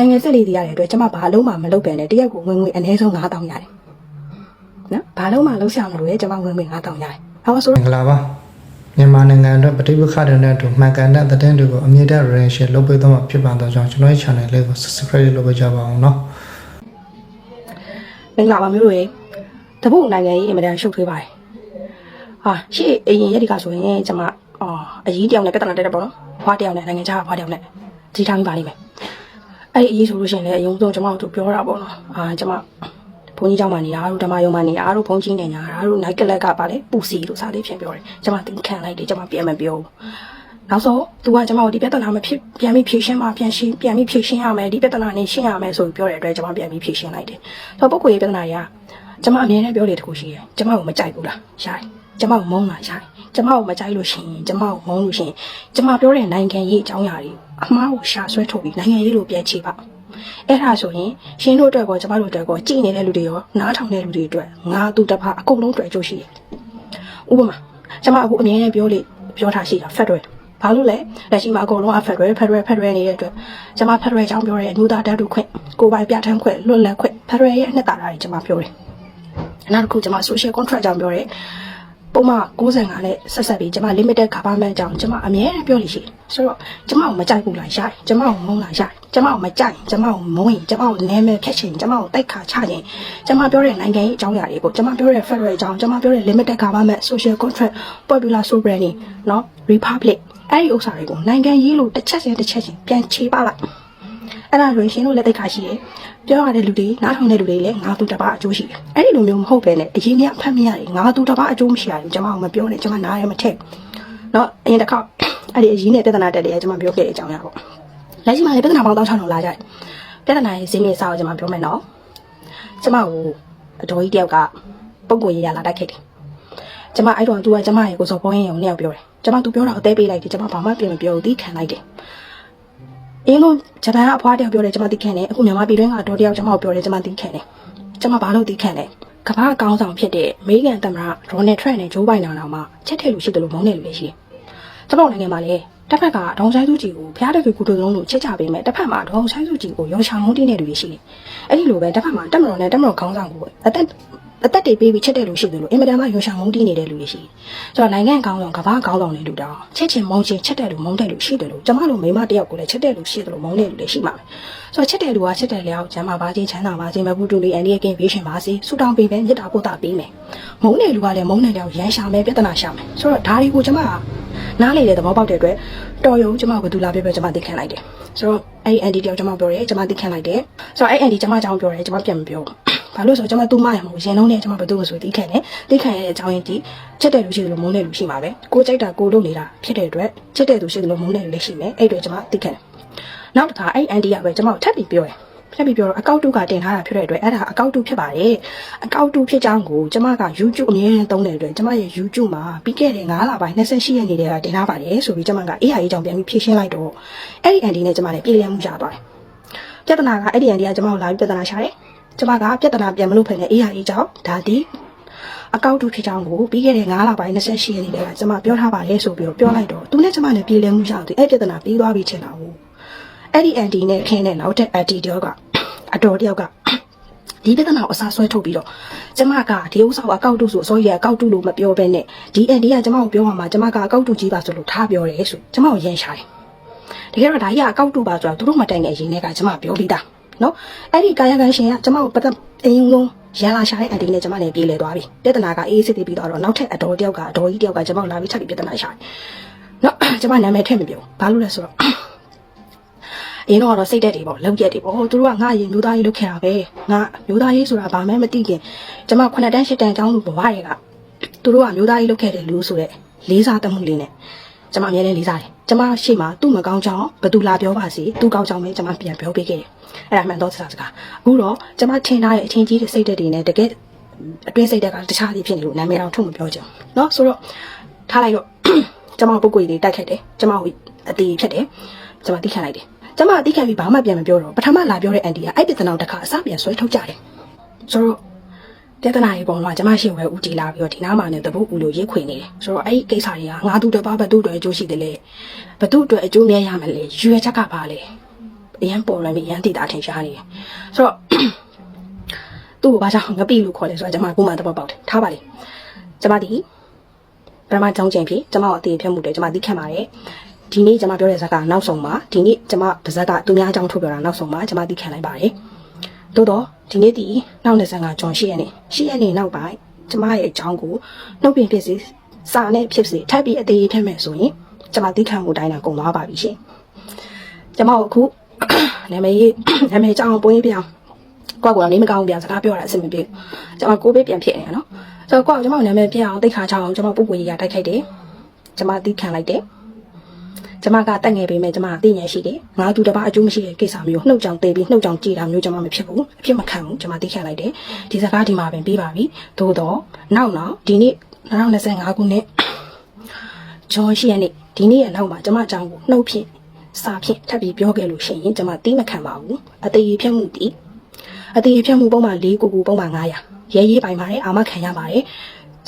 ဆိုင်ငယ်စစ်လေးတွေရတဲ့အတွက်ကျမဘာလုံးမှမလုပ်ပြန်နဲ့တရက်ကိုဝင်ငွေအနည်းဆုံး9000ရတယ်နော်ဘာလုံးမှလုံးဆောင်မလို့ရကျမဝင်ငွေ9000ရတယ်အော်ဆိုမင်္ဂလာပါမြန်မာနိုင်ငံအတွက်ပဋိပက္ခတွေနဲ့အတူမှန်ကန်တဲ့သတင်းတွေကိုအမြင့်တဲ့ relation လုပ်ပေးသွားမှာဖြစ်ပါတော့ကြောင့်ကျွန်တော်ရဲ့ channel လေးကို subscribe လုပ်ပေးကြပါအောင်နော်မင်္ဂလာပါမျိုးတွေတပုတ်နိုင်ငံရေးအင်မတန်ရှုပ်ထွေးပါတယ်ဟာရှေ့အရင်ရက်ဒီကဆိုရင်ကျမအော်အရေးတယောက်နဲ့ပြဿနာတက်တယ်ပေါ့နော်ဘွားတယောက်နဲ့နိုင်ငံခြားဘွားတယောက်နဲ့ကြီးထားမိပါလိမ့်မယ် အဲ့ဒီအရေးဆိုလို့ရှိရင်လည်းအယုံဆုံးကျွန်မတို့ပြောတာပေါ့နော်အာကျွန်မဘုန်းကြီးကျောင်းမှာနေတာတို့ဓမ္မယုံမှာနေတာတို့ဘုန်းကြီးနေညာတို့နိုင်ကလက်ကပါလေပူစီလို့စားလေးဖြင့်ပြောတယ်ကျွန်မသင်ခံလိုက်တယ်ကျွန်မပြန်မပြောနောက်ဆုံး तू ကကျွန်မတို့ဒီပြဿနာမဖြစ်ပြန်ပြီးဖြေရှင်းပါပြန်ရှင်းပြန်ပြီးဖြေရှင်းရမယ်ဒီပြဿနာနဲ့ရှင်းရမယ်ဆိုပြီးပြောတဲ့အတွက်ကျွန်မပြန်ပြီးဖြေရှင်းလိုက်တယ်ဆိုတော့ပုဂ္ဂိုလ်ရေးပြဿနာတွေကကျွန်မအမြဲတမ်းပြောလေတခုရှိတယ်ကျွန်မကိုမကြိုက်ဘူးလားရှားတယ် ကျမကိုမုန်းလားရှားတယ်ကျမကိုမကြိုက်လို့ရှိရင်ကျမကိုမုန်းလို့ရှိရင်ကျမပြောတဲ့နိုင်ငံရေးအကြောင်းအရာတွေအမှားကိုရှာဆွဲထုတ်ပြီးနိုင်ငံရေးလိုပြန်ချေပါအဲ့ဒါဆိုရင်ရှင်းတို့အတွက်ကောကျမတို့အတွက်ကောကြည်နေတဲ့လူတွေရောနားထောင်တဲ့လူတွေအတွက်ငါသူတစ်ဖက်အကုန်လုံးအတွက်အကျိုးရှိတယ်ဥပမာကျမအခုအမြဲတမ်းပြောလေပြောထားရှိတာဖက်တွေဘာလို့လဲလက်ရှိမှာအကုန်လုံးအဖက်တွေဖက်တွေဖက်တွေနေတဲ့အတွက်ကျမဖက်တွေအကြောင်းပြောတဲ့အမျိုးသားတန်းတူခွင့်ကိုယ်ပိုင်ပြဋ္ဌာန်းခွင့်လွတ်လပ်ခွင့်ဖက်တွေရဲ့အနှစ်သာရတွေကျမပြောတယ်နောက်တစ်ခုကျမ social contract ကြောင့်ပြောတယ် ပုံမှန်65နဲ့ဆက်ဆက်ပြီးကျမ limited government ကြောင့်ကျမအမြဲတမ်းပြောလို့ရှိတယ်ဆိုတော့ကျမကိုမကြိုက်ဘူးလားရှာတယ်ကျမကိုမုန်းလားရှာတယ်ကျမကိုမကြိုက်ကျမကိုမုန်းရင်ကျမကိုနာမည်ဖြတ်ချင်ကျမကိုတိုက်ခါချခြင်းကျမပြောတဲ့နိုင်ငံရေးအကြောင်းအရာတွေကိုကျမပြောတဲ့ federal အကြောင်းကျမပြောတဲ့ limited government social contract popular sovereignty เนาะ republic အဲ့ဒီဥစ္စာတွေကိုနိုင်ငံရေးလို့တစ်ချက်ချင်းတစ်ချက်ချင်းပြန်ခြေပါလိုက်အဲ့ဒါဆိုရင်ရှင်တို့လက်သိခါရှိတယ် ပြောရတဲ့လူတွေနားထောင်တဲ့လူတွေလည်းငါသူတပါအကျိုးရှိတယ်အဲ့ဒီလိုမျိုးမဟုတ်ပဲနဲ့အရင်ကဖတ်မိရတယ်ငါသူတပါအကျိုးမရှိရတယ်ကျွန်မမပြောနဲ့ကျွန်မနားရမထက်နော်အရင်တစ်ခါအဲ့ဒီအရင်နဲ့ပြဿနာတက်တယ်ကျွန်မပြောခဲ့တဲ့အကြောင်းရပေါ့လက်ရှိမှာလည်းပြဿနာပေါင်း1600လာကြတယ်ပြဿနာရဲ့ဇင်းမြစ်စာကိုကျွန်မပြောမယ်နော်ကျွန်မကိုအတော်ကြီးတယောက်ကပုံကိုရရလာတိုက်ခဲ့တယ်ကျမအဲ့တော့သူကကျမရဲ့ကိုစော်ပေါ်ရင်ကိုနှစ်ယောက်ပြောတယ်ကျမသူပြောတာအသေးပေးလိုက်တယ်ကျမဘာမှပြင်မပြောဘူးသီးခံလိုက်တယ် အင်းလို့ဂျပန်ကအဖွားတယောက်ပြောတယ်ကျွန်မတီးခံတယ်အခုမြန်မာပြည်တွင်းကတော့တယောက်ကျွန်မကိုပြောတယ်ကျွန်မတီးခံတယ်ကျွန်မဘာလို့တီးခံလဲကမ္ဘာအကောင်းဆောင်ဖြစ်တဲ့အမေရိကန်သမ္မတရိုနယ်ထရန့်နဲ့ဂျိုးဘိုင်ဒန်တော်မှာချက်ထဲလူရှိတယ်လို့မုန်းတယ်လူတွေရှိတယ်ကျွန်တော်နိုင်ငံမှာလည်းတစ်ဖက်ကဒေါန်ဆိုင်စုကြည်ကိုဖျားတဲ့ကူတူလုံးလို့ချက်ချပေးမယ်တစ်ဖက်မှာဒေါန်ဆိုင်စုကြည်ကိုရောရှာမုန်းတင်းတဲ့လူတွေရှိတယ်အဲ့ဒီလိုပဲတစ်ဖက်မှာတက်မတော်နဲ့တက်မတော်ခေါင်းဆောင်ကိုအသက် အသက်တွေပေးပြီးချက်တဲ့လူရှိတယ်လို့အင်မတန်မှရောရှာမုန်းတင်းနေတဲ့လူတွေရှိတယ်ဆိုတော့နိုင်ငံကောင်းဆောင်ကမ္ဘာကောင်းဆောင်တွေလူတော့ချက်ချင်းမုန်းချင်းချက်တဲ့လူမုန်းတဲ့လူရှိတယ်လို့ကျမတို့မိမတယောက်ကိုလည်းချက်တဲ့လူရှိတယ်လို့မုန်းတဲ့လူတွေရှိမှာပဲဆိုတော့ချက်တဲ့လူကချက်တဲ့လျောက်ကျမ်းမာပါခြင်းချမ်းသာပါခြင်းမဘူးတူလေးအန်ဒီရဲ့ကင်းဘေးရှင်ပါစေဆူတောင်းပေးမယ်မြတ်တာပို့တာပေးမယ်မုန်းတဲ့လူကလည်းမုန်းတဲ့လျောက်ရန်ရှာမယ်ပြဿနာရှာမယ်ဆိုတော့ဒါတွေကိုကျမကနားလေတဲ့သဘောပေါက်တဲ့အတွက်တော်ရုံကျမကဘယ်သူလာပြပြကျမသိခံလိုက်တယ်ဆိုတော့အဲ့ဒီအန်ဒီတယောက်ကျမပြောတယ်ကျမသိခံလိုက်တယ်ဆိုတော့အဲ့အန်ဒီကျမကြောင်းပြောတယ်ကျမပြန်မပြောဘူး ဘာလို့ဆိုတော့ကျမသူ့မရမဟုတ်ရင်လုံးနဲ့ကျမဘယ်သူ့ကိုဆိုသိခံတယ်သိခံရတဲ့အကြောင်းရင်းဒီချက်တဲ့လူရှိတယ်လို့မုန်းတဲ့လူရှိမှာပဲကိုကြိုက်တာကိုလုပ်နေတာဖြစ်တဲ့အတွက်ချက်တဲ့သူရှိတယ်လို့မုန်းတဲ့လူလည်းရှိမယ်အဲ့အတွက်ကျမသိခံတယ်နောက်တစ်ခါအဲ့အန်ဒီကပဲကျမကိုထပ်ပြီးပြောတယ်ဖြတ်ပြီးပြောတော့အကောက်တုကတင်ထားတာဖြစ်တဲ့အတွက်အဲ့ဒါအကောက်တုဖြစ်ပါတယ်အကောက်တုဖြစ်ကြောင်းကိုကျမက YouTube အမြဲတမ်းသုံးတဲ့အတွက်ကျမရဲ့ YouTube မှာပြီးခဲ့တဲ့9လပိုင်း28ရက်နေ့တည်းကတင်ထားပါတယ်ဆိုပြီးကျမက AI အကြောင်းပြန်ပြီးဖြည့်ရှင်းလိုက်တော့အဲ့ဒီအန်ဒီနဲ့ကျမလည်းပြည်လည်မှုရသွားတယ် ပြဿနာကအဲ့ဒီအန်ဒီကကျမကိုလာပြီးပြဿနာရှာတယ်ကျမကပြဿနာပြန်မလို့ဖယ်နဲ့ AI အကြောင်းဒါဒီအကောက်တုဖြစ်ကြောင်းကိုပြီးခဲ့တဲ့9လပိုင်း28ရက်နေ့တည်းကကျမပြောထားပါတယ်ဆိုပြီးတော့ပြောလိုက်တော့သူနဲ့ကျမလည်းပြည်လည်မှုရသည်အဲ့ပြဿနာပြီးသွားပြီချင်တာဟုတ်အဲ့ဒီအန်ဒီနဲ့ခင်းတဲ့နောက်တဲ့အန်ဒီတယောက်ကအတော်တယောက်ကဒီပြဿနာကိုအစားဆွဲထုတ်ပြီးတော့ကျမကဒီဥစ္စာကိုအကောက်တုဆိုအစိုးရအကောက်တုလို့မပြောဘဲနဲ့ဒီအန်ဒီကကျမကိုပြောမှမှာကျမကအကောက်တုကြီးပါဆိုလို့ထားပြောတယ်ဆိုကျမကိုရန်ရှာတယ် တကယ်တော့ဒါကြီးကအကောက်တုပါဆိုတော့သူတို့မတိုင်တဲ့အရင်ကကျမပြောပြီးသားနော်အဲ့ဒီကာယကံရှင်ကကျမကိုပတ်သက်အရင်လုံးရန်လာရှာတဲ့အန်ဒီနဲ့ကျမလည်းပြေးလဲသွားပြီပြဿနာကအေးစစ်ပြီးတော့နောက်ထပ်အတော်တယောက်ကအတော်ကြီးတယောက်ကကျမကိုလာပြီးချက်ပြီးပြဿနာရှာတယ်နော်ကျမနာမည်ထည့်မပြောဘာလို့လဲဆိုတော့အရင်တော့စိတ်တက်တွေပေါ့လောက်ရက်တွေပေါ့သူတို့ကငါအရင်မျိုးသားရေးလုပ်ခဲ့တာပဲငါမျိုးသားရေးဆိုတာဘာမှမသိခင်ကျမ9တန်း10တန်းကျောင်းလူဘဝတွေကသူတို့ကမျိုးသားရေးလုပ်ခဲ့တယ်လို့ဆိုတဲ့လေးစားတမှုလေးနဲ့ ကျမအများနဲ့လေးစားတယ်ကျမရှေ့မှာသူ့မကောင်းကြောင်းဘသူလာပြောပါစေသူ့ကောင်းကြောင်းပဲကျမပြန်ပြောပေးခဲ့တယ်အဲ့ဒါမှန်တော့စကားစကားအခုတော့ကျမထင်ထားတဲ့အချင်းကြီးတဲ့စိတ်တက်တွေနဲ့တကယ်အတွင်းစိတ်တက်ကတခြားစီဖြစ်နေလို့နာမည်အောင်ထုတ်မပြောကြဘူးเนาะဆိုတော့ထားလိုက်တော့ ကျမပုတ်ကွေလေးတိုက်ခတ်တယ်ကျမဟိုအတီးဖြစ်တယ်ကျမတိခံလိုက်တယ်ကျမအတိခံပြီးဘာမှပြန်မပြောတော့ပထမလာပြောတဲ့အန်တီကအဲ့ပြဿနာတစ်ခါအစပြန်ဆွဲထုတ်ကြတယ်ဆိုတော့ ပြဿနာကြီးပေါ်မှာကျမရှိဝဲဦးကြည်လာပြီးတော့ဒီနားမှာနဲ့တပုတ်ဦးလို့ရိတ်ခွေနေတယ်ဆိုတော့အဲ့ဒီကိစ္စတွေကငါသူတစ်ပါးဘသူ့အတွက်အကျိုးရှိတယ်လေဘသူ့အတွက်အကျိုးများရမယ်လေရွေချက်ကပါလေအရန်ပေါ်လာပြီးအရန်တည်တာထင်ရှားနေတယ်ဆိုတော့သူ့ကိုဘာကြောင့်ငပိလို့ခေါ်လဲဆိုတော့ကျွန်မကိုမှသဘောပေါက်တယ်ထားပါလေကျွန်မဒီပထမကြောင်းချိန်ဖြစ်ကျွန်မကိုအသေးဖြတ်မှုတယ်ကျွန်မသိခံပါတယ်ဒီနေ့ကျွန်မပြောတဲ့ဇာတ်ကနောက်ဆုံးပါဒီနေ့ကျွန်မဗဇက်ကသူများအကြောင်းထုတ်ပြောတာနောက်ဆုံးပါကျွန်မသိခံလိုက်ပါတယ် သို့တော့ဒီနေ့ဒီနောက်25ကျော်ရှိရနေရှိရနေနောက်ပိုင်းကျွန်မရဲ့အကြောင်းကိုနှုတ်ပြင်ဖြစ်စေစာနဲ့ဖြစ်စေထပ်ပြီးအသေးဖြတ်မယ်ဆိုရင်ကျွန်မသိခံမှုတိုင်းတာကုန်သွားပါပြီရှင်ကျွန်မကိုအခုနာမည်ရေးနာမည်ကြောင်းပွင့်ပြအောင်ကိုယ့်ကိုယ်ကနေမကောင်းဘူးပြန်စကားပြောတာအဆင်မပြေဘူးကျွန်မကိုဘေးပြန်ဖြစ်နေတာနော်ဆိုတော့ကိုယ့်ကိုကျွန်မနာမည်ပြအောင်တိတ်ခါချအောင်ကျွန်မပုပ်ပွေကြီးကတိုက်ခိုက်တယ်ကျွန်မတိခံလိုက်တယ် ကျွန်မကတက်ငယ်ပေမဲ့ကျွန်မသိဉာဏ်ရှိတယ်ငါသူတစ်ပါးအကျိုးမရှိတဲ့ကိစ္စမျိုးနှုတ်ကြောင်တေးပြီးနှုတ်ကြောင်ကြည်တာမျိုးကျွန်မမဖြစ်ဘူးအဖြစ်မခံဘူးကျွန်မသိခံလိုက်တယ်ဒီစကားဒီမှာပင်ပြီးပါပြီသို့တော့နောက်နောက်ဒီနေ့2025ခုနှစ်ဂျွန်ရှိရနေ့ဒီနေ့ရဲ့နောက်မှာကျွန်မအကြောင်းကိုနှုတ်ဖြင့်စာဖြင့်ထပ်ပြီးပြောခဲ့လို့ရှိရင်ကျွန်မသိမခံပါဘူးအသေးဖြတ်မှုတည်အသေးဖြတ်မှုပုံမှန်၄ကိုကိုပုံမှန်900ရဲရေးပိုင်ပါတယ်အာမခံရပါတယ်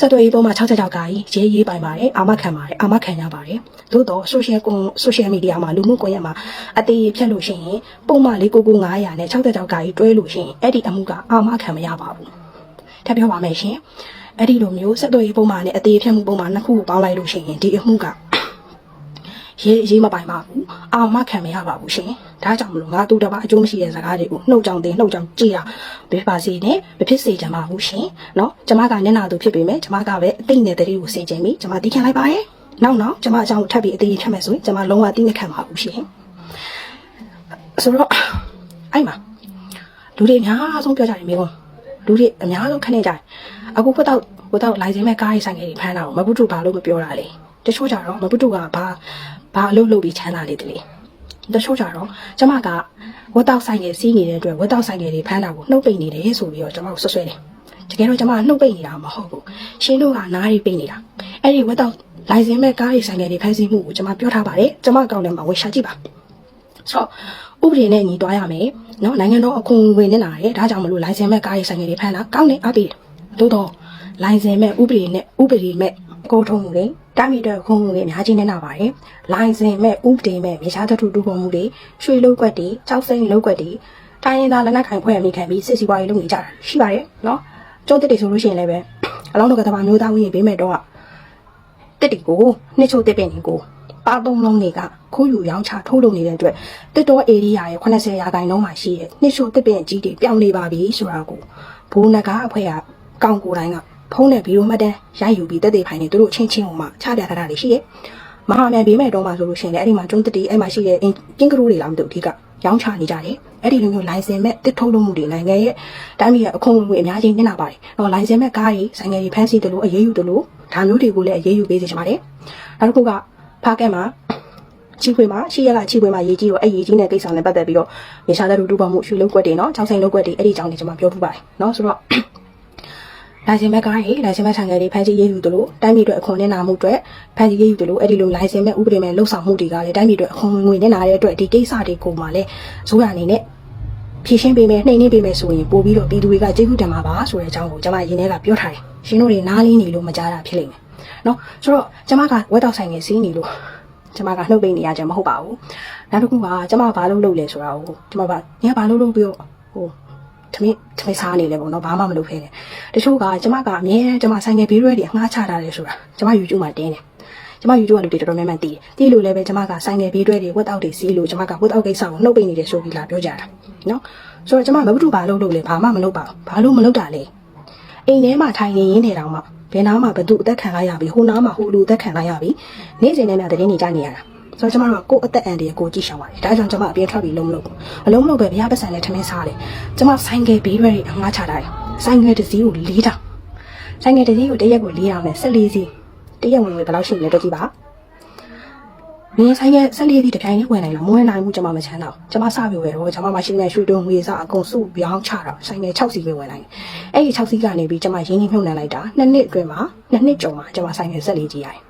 ဆက်သွယ်ရေးပုံမှန်66ကာကြီးရဲရေးပိုင်ပါတယ်အာမခံပါတယ်အာမခံရပါတယ်သို့တော့ social ကွန် social media မှာလူမှုကွန်ရက်မှာအသေးဖြတ်လို့ရှိရင်ပုံမှန်၄ကိုကို900နဲ့66ကာကြီးတွဲလို့ရှိရင်အဲ့ဒီအမှုကအာမခံမရပါဘူးထပ်ပြောပါမယ်ရှင်အဲ့ဒီလိုမျိုးဆက်သွယ်ရေးပုံမှန်နဲ့အသေးဖြတ်မှုပုံမှန်နှစ်ခုကိုပေါင်းလိုက်လို့ရှိရင်ဒီအမှုက ရေးရေးမပိုင်ပါဘူးအောင်မခံမရပါဘူးရှင်ဒါကြောင့်မလို့ငါတို့တပါအကျိုးမရှိတဲ့စကားတွေကိုနှုတ်ကြောင်တင်နှုတ်ကြောင်ကြည့်ရဘယ်ပါစေနဲ့မဖြစ်စေချင်ပါဘူးရှင်နော်ကျမကနင်နာသူဖြစ်ပေမဲ့ကျမကပဲအသိနဲ့တည်းကိုစင်ကြင်ပြီကျမတီးခံလိုက်ပါရဲ့နောက်နောက်ကျမအကြောင်းထပ်ပြီးအသေးထက်မယ်ဆိုရင်ကျမလုံးဝတိမခံပါဘူးရှင်ဆိုတော့အဲ့မှာလူတွေအများဆုံးပြောကြတယ်မိကုန်းလူတွေအများဆုံးခနဲ့ကြတယ်အခုဖတ်တော့ဖတ်တော့လိုင်စင်မဲ့ကားရေးဆိုင်ငယ်တွေဖမ်းတာကိုမပုတုဘာလို့မပြောတာလဲတချို့ကြတော့မပုတုကဘာ ဘာအလုပ်လုပ်ပြီးချမ်းသာလေတလေတချို့ကြတော့ကျမကဝတ်တောက်ဆိုင်ငယ်စီးနေတဲ့အတွက်ဝတ်တောက်ဆိုင်ငယ်တွေဖမ်းတာကိုနှုတ်ပိတ်နေတယ်ဆိုပြီးတော့ကျမကိုဆွဆွဲတယ်တကယ်တော့ကျမနှုတ်ပိတ်နေတာမဟုတ်ဘူးရှင်တို့ကနားရီပိတ်နေတာအဲ့ဒီဝတ်တောက်လိုင်စင်မဲ့ကားရီဆိုင်ငယ်တွေဖမ်းဆီးမှုကိုကျမပြောထားပါတယ်ကျမကောင်းတယ်မှာဝေရှာကြည့်ပါဆိုဥပဒေနဲ့ညီသွားရမယ်နော်နိုင်ငံတော်အခွန်ဝင်နေတာရဲဒါကြောင့်မလို့လိုင်စင်မဲ့ကားရီဆိုင်ငယ်တွေဖမ်းတာကောင်းတယ်အပိတယ်သို့တော့လိုင်စင်မဲ့ဥပဒေနဲ့ဥပဒေမဲ့ကိုထုံးမှုတွေ တိုင်းပြည်အတွက်ခုံမှုတွေအများကြီးနဲ့လာပါတယ်။လိုင်စင်မဲ့ဥပဒေမဲ့မြေရှားသတ္ထုတူပုံမှုတွေရွှေလုတ်ွက်တွေကြောက်စိမ်းလုတ်ွက်တွေတိုင်းရင်းသားလက်နက်ခံဖွဲ့အမိခံပြီးစစ်စီပွားရေးလုပ်နေကြတာရှိပါတယ်နော်။ကျုံးတစ်တွေဆိုလို့ရှိရင်လည်းပဲအလောင်းတော်ကတဘာမျိုးသားဝင်ပေးမဲ့တော့တစ်တီကိုနှစ်ချို့တစ်ပင်ကိုပါသုံးလုံးတွေကခိုးယူရောင်းချထိုးလုပ်နေတဲ့အတွက်တစ်တော်ဧရိယာရဲ့80ရာခိုင်နှုန်းမှာရှိတဲ့နှစ်ချို့တစ်ပင်ကြီးတွေပြောင်းနေပါပြီဆိုတာကိုဘိုးနဂါအဖွဲ့ကကောင်ကိုတိုင်းက ဖုံးတဲ့ဗီဒီယိုမှတ်တမ်းရိုက်ယူပြီးတက်တေဖိုင်နေသူတို့ချင်းချင်းကိုမှချပြထားတာတွေရှိတယ်။မဟာမြန်ဘေးမဲ့တော့မှဆိုလို့ရှိရင်လည်းအဲ့ဒီမှာကျွန်းတက်တီအဲ့မှာရှိတဲ့အင်ကင်းကရိုးတွေလားမသိဘူးအဓိကရောင်းချနေကြတယ်။အဲ့ဒီလိုမျိုးလိုင်စင်မဲ့တစ်ထုတ်လုပ်မှုတွေနိုင်ငံရဲ့တိုင်းပြည်ရဲ့အခွန်ငွေအများကြီးနစ်နာပါတယ်။တော့လိုင်စင်မဲ့ကားတွေဆိုင်ငယ်တွေဖမ်းဆီးတယ်လို့အရေးယူတယ်လို့ဒါမျိုးတွေကိုလည်းအရေးယူပေးစေချင်ပါတယ်။နောက်တစ်ခုကဖားကက်မှာချီခွေမှာရှိရကချီခွေမှာရေးကြီးတော့အဲ့ရေးကြီးတဲ့ကိစ္စနဲ့ပတ်သက်ပြီးတော့မြေရှားတဲ့လူတူပေါမှုရွှေလုံးကွက်တွေနော်ချောင်းဆိုင်လုံးကွက်တွေအဲ့ဒီအကြောင်းတွေကျွန်မပြောပြပါတယ်နော်ဆိုတော့ လိုင်စင်ဘက်ကဟေးလိုင်စင်ဘက်ဆိုင်ငယ်တွေဖန်စီရေးယူတယ်လို့တိုင်းပြည်အတွက်အခွန်နဲ့နာမှုအတွက်ဖန်စီရေးယူတယ်လို့အဲ့ဒီလိုလိုင်စင်ဘက်ဥပဒေမဲ့လှုပ်ဆောင်မှုတွေကလည်းတိုင်းပြည်အတွက်အခွန်ငွေနဲ့နာတဲ့အတွက်ဒီကိစ္စတွေကိုမှလည်းဇိုးရအနေနဲ့ဖြည့်ရှင်းပေးမယ်နှိမ့်နှင်းပေးမယ်ဆိုရင်ပို့ပြီးတော့ပြည်သူတွေကကျေးဇူးတင်မှာပါဆိုတဲ့အကြောင်းကိုကျွန်မရင်းထဲကပြောထားတယ်ရှင်တို့တွေနားလင်းနေလို့မကြားတာဖြစ်လိမ့်မယ်နော်ဆိုတော့ကျွန်မကဝက်တောက်ဆိုင်ငယ်စီးနေလို့ကျွန်မကနှုတ်ပိတ်နေရကြမဟုတ်ပါဘူးနောက်တစ်ခုကကျွန်မဘာလုပ်လုပ်လဲဆိုတာကိုကျွန်မကညဘာလုပ်လုပ်ပြီးတော့ဟိုထ မင်းထမင်းစားနေလေပေါ့နော်ဘာမှမလုပ်ဖဲနဲ့တချို့ကကျမကအမြဲကျမဆိုင်ငယ်ဘေးရွက်တွေအငှားချတာလေဆိုတာကျမ YouTube မှာတင်းတယ်ကျမ YouTube ကလူတွေတော်တော်များများသိတယ်သိလို့လည်းပဲကျမကဆိုင်ငယ်ဘေးရွက်တွေဝတ်တောက်တွေစီးလို့ကျမကဝတ်တောက်ကိစ္စကိုနှုတ်ပိတ်နေတယ်ဆိုပြီးလာပြောကြတာနော်ဆိုတော့ကျမမဘုသူဘာလုပ်လို့လဲဘာမှမလုပ်ပါဘူးဘာလို့မလုပ်တာလဲအိမ်ထဲမှာထိုင်နေရင်းနေတောင်မှဘယ်နားမှာဘသူအသက်ခံလိုက်ရပြီဟိုနားမှာဟိုလူအသက်ခံလိုက်ရပြီနေ့စဉ်နဲ့များတရင်နေကြနေရတာ ဆိုတော့ကျမတို့ကကိုယ့်အသက်အန္တရာယ်ကိုကြည့်ရှောင်ပါတယ်ဒါကြောင့်ကျမအပြင်းထွက်ပြီးလုံးမလို့ဘူးအလုံးမလို့ပဲဘုရားပတ်စံနဲ့ထမင်းစားတယ်ကျမဆိုင်ကယ်ဘေးရွက်တွေအငှားချတာတယ်ဆိုင်ကယ်တစ်စီးကို၄တောင်ဆိုင်ကယ်တစ်စီးကိုတစ်ရက်ကို၄တောင်နဲ့၁၄စီးတစ်ရက်ဝင်ဝင်ဘယ်လောက်ရှိမလဲတော့ကြည့်ပါမင်းဆိုင်က14စီးတစ်ပြိုင်တည်းဝင်နိုင်လားမဝင်နိုင်ဘူးကျွန်မမချမ်းတော့ကျွန်မစပြီးဝယ်တော့ကျွန်မမရှိတဲ့ရွှေတုံးငွေစအကုန်စုပြောင်းချတော့ဆိုင်ကယ်6စီးပဲဝင်နိုင်တယ်အဲ့ဒီ6စီးကနေပြီးကျွန်မရင်းနှီးမြှုပ်နှံလိုက်တာနှစ်နှစ်အတွင်းမှာနှစ်နှစ်ကျော်မှာကျွန်မဆိုင်ကယ်14ကြီးရတယ်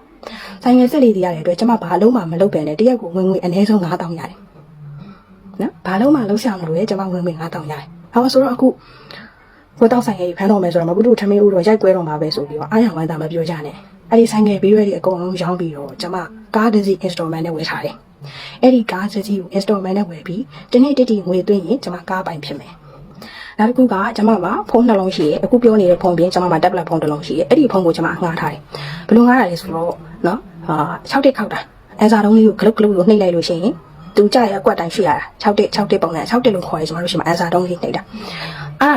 ဆိုင်ငယ်ဆက်လေးတွေရတဲ့အတွက်ကျမဘာလုံးမှမလုပ်ပဲနဲ့တရက်ကိုဝင်ငွေအနည်းဆုံး9000ရတယ်နော်ဘာလုံးမှလုံးရှောင်လို့လေကျမဝင်ငွေ9000ရတယ်ဟောဆိုတော့အခုကိုတောက်ဆိုင်ငယ်ကြီးဖမ်းတော့မယ်ဆိုတော့မဘူးတို့ထမင်းဦးတော့ရိုက်ကွဲတော့မှာပဲဆိုပြီးတော့အားရဝမ်းသာမပြောကြနဲ့အဲ့ဒီဆိုင်ငယ်ဘေးရွက်တွေအကုန်လုံးရောင်းပြီးတော့ကျမကားတစ်စီး installment နဲ့ဝယ်ထားတယ်အဲ့ဒီကားကြီးကို installment နဲ့ဝယ်ပြီးတနေ့တစ်တီငွေသွင်းရင်ကျွန်မကားပိုင်ဖြစ်မယ် နောက်တစ်ခုကကျွန်မမှာဖုန်းနှလုံးရှိရဲအခုပြောနေတဲ့ဖုန်းပြင်ကျွန်မမှာ tablet ဖုန်းတစ်လုံးရှိရဲအဲ့ဒီဖုန်းကိုကျွန်မငှားထားတယ်ဘယ်လိုငှားတာလဲဆိုတော့နော်ဟာ6တက်ခောက်တာအဲစာတုံးလေးကိုဂလုတ်ဂလုတ်လို့နှိပ်လိုက်လို့ရှိရင်သူကြရအကွက်တိုင်းရှိရတာ6တက်6တက်ပုံစံ6တက်လို့ခေါ်ရဲကျွန်တော်တို့ရှိမှာအဲစာတုံးလေးနှိပ်တာအာ